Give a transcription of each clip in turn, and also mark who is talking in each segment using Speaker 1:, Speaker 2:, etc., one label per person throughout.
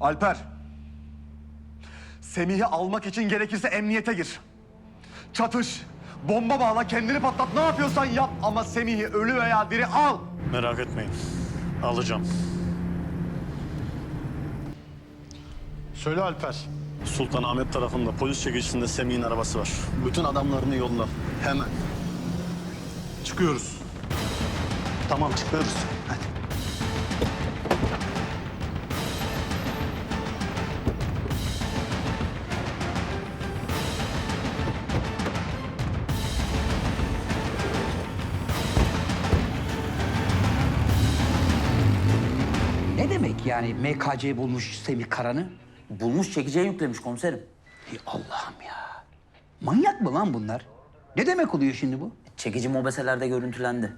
Speaker 1: Alper. Semih'i almak için gerekirse emniyete gir. Çatış. Bomba bağla kendini patlat ne yapıyorsan yap ama Semih'i ölü veya diri al.
Speaker 2: Merak etmeyin. Alacağım.
Speaker 3: Söyle Alper.
Speaker 2: Sultanahmet tarafında polis çekicisinde Semih'in arabası var. Bütün adamlarını yolla. Hemen.
Speaker 3: Çıkıyoruz.
Speaker 2: Tamam çıkıyoruz.
Speaker 4: Demek yani MKC bulmuş Semih Karan'ı?
Speaker 5: Bulmuş çekeceğe yüklemiş komiserim.
Speaker 4: Ey Allah'ım ya. Manyak mı lan bunlar? Ne demek oluyor şimdi bu?
Speaker 5: Çekici mobeselerde görüntülendi.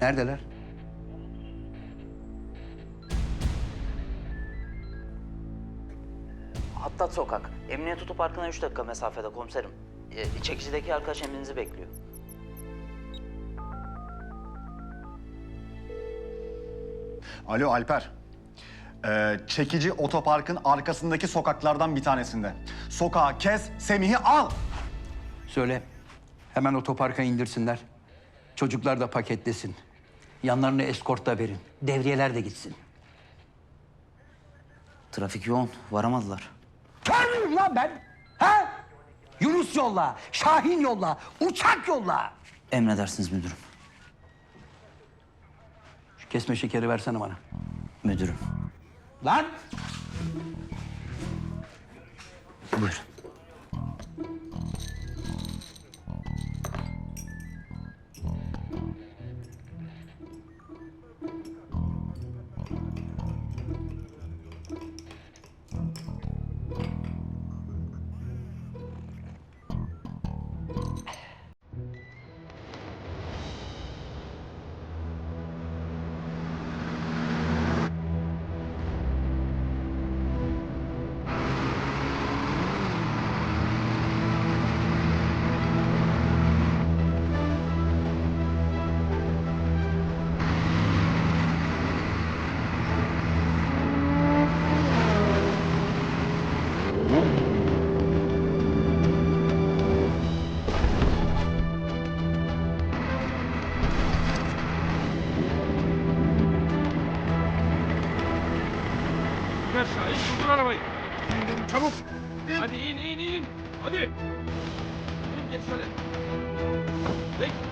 Speaker 4: Neredeler?
Speaker 5: Hattat sokak. Emniyet otoparkına 3 dakika mesafede komiserim. Ee, çekicideki arkadaş emrinizi bekliyor.
Speaker 1: Alo Alper. Ee, çekici otoparkın arkasındaki sokaklardan bir tanesinde. Sokağı kes, Semih'i al.
Speaker 4: Söyle. Hemen otoparka indirsinler. Çocuklar da paketlesin. Yanlarına eskort da verin. Devriyeler de gitsin.
Speaker 5: Trafik yoğun. Varamadılar.
Speaker 4: Kör müyüm lan ben? Ha? Yunus yolla, Şahin yolla, uçak yolla.
Speaker 5: Emredersiniz müdürüm.
Speaker 4: Şu kesme şekeri versene bana.
Speaker 5: Müdürüm.
Speaker 4: Lan!
Speaker 5: Buyurun.
Speaker 6: Ver Şahin durdur arabayı. Çabuk. Hadi in in in. Hadi. İn geç şöyle. Bek.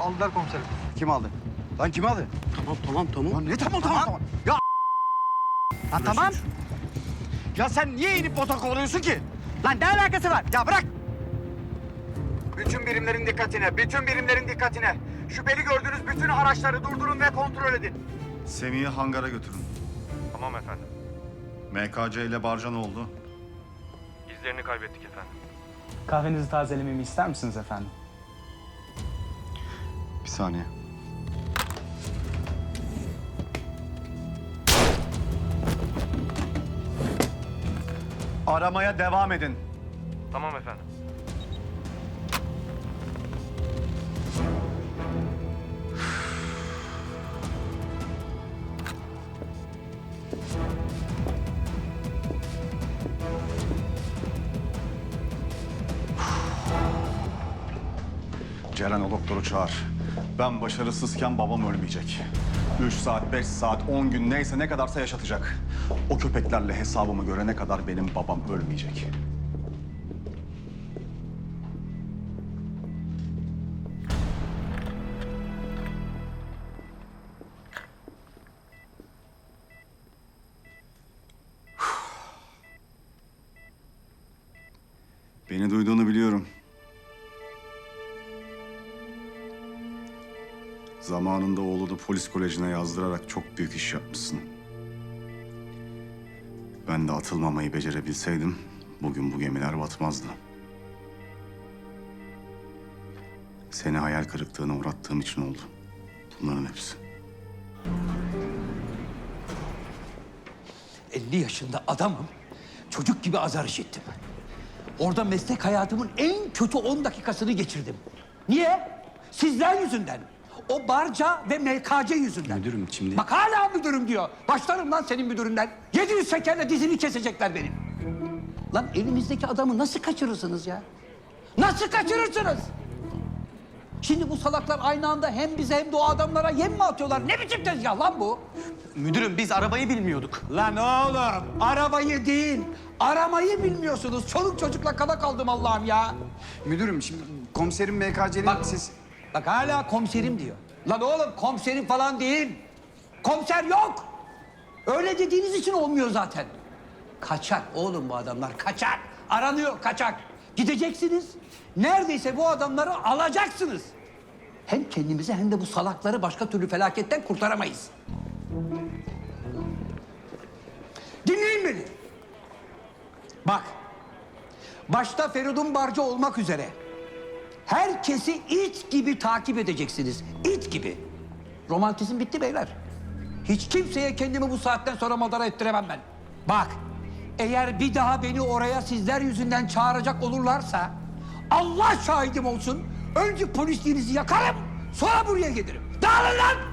Speaker 4: Aldılar komiserim.
Speaker 7: Kim aldı? Lan kim aldı?
Speaker 4: Tamam tamam tamam.
Speaker 7: Lan ne tamam tamam tamam. Ya Lan tamam. Ya sen niye inip motor kovalıyorsun ki? Lan ne alakası var? Ya bırak. Bütün birimlerin dikkatine, bütün birimlerin dikkatine. Şüpheli gördüğünüz bütün araçları durdurun ve kontrol edin.
Speaker 1: Semih'i hangara götürün.
Speaker 8: Tamam efendim.
Speaker 1: MKC ile Barca ne oldu?
Speaker 8: İzlerini kaybettik efendim.
Speaker 9: Kahvenizi tazelememi ister misiniz efendim?
Speaker 1: Bir saniye. Aramaya devam edin.
Speaker 8: Tamam efendim.
Speaker 1: Ceren o doktoru çağır. Ben başarısızken babam ölmeyecek. Üç saat, beş saat, on gün neyse ne kadarsa yaşatacak. O köpeklerle hesabımı görene kadar benim babam ölmeyecek. Beni duyduğunu biliyorum. Zamanında oğlunu polis kolejine yazdırarak çok büyük iş yapmışsın. Ben de atılmamayı becerebilseydim bugün bu gemiler batmazdı. Seni hayal kırıklığına uğrattığım için oldu. Bunların hepsi.
Speaker 4: 50 yaşında adamım. Çocuk gibi azar işittim. Orada meslek hayatımın en kötü 10 dakikasını geçirdim. Niye? Sizler yüzünden. O barca ve MKC yüzünden.
Speaker 10: Müdürüm, şimdi-
Speaker 4: Bak hala müdürüm diyor. Başlarım lan senin müdüründen. 700 şekerle dizini kesecekler benim. Lan elinizdeki adamı nasıl kaçırırsınız ya? Nasıl kaçırırsınız? Şimdi bu salaklar aynı anda hem bize hem de o adamlara yem mi atıyorlar? Ne biçim tezgah lan bu?
Speaker 10: Müdürüm biz arabayı bilmiyorduk.
Speaker 4: Lan oğlum arabayı değil aramayı bilmiyorsunuz. Çoluk çocukla kala kaldım Allah'ım ya.
Speaker 10: Müdürüm şimdi komiserim MKC'nin
Speaker 4: Bak
Speaker 10: siz...
Speaker 4: Bak hala komiserim diyor. Lan oğlum komiserim falan değil. Komiser yok. Öyle dediğiniz için olmuyor zaten. Kaçak oğlum bu adamlar kaçak. Aranıyor kaçak. Gideceksiniz. Neredeyse bu adamları alacaksınız. Hem kendimizi hem de bu salakları başka türlü felaketten kurtaramayız. Dinleyin beni. Bak. Başta Feridun Barca olmak üzere. Herkesi it gibi takip edeceksiniz. İt gibi. Romantizm bitti beyler. Hiç kimseye kendimi bu saatten sonra madara ettiremem ben. Bak, eğer bir daha beni oraya sizler yüzünden çağıracak olurlarsa... ...Allah şahidim olsun, önce polisliğinizi yakarım, sonra buraya gelirim. Dağılın lan!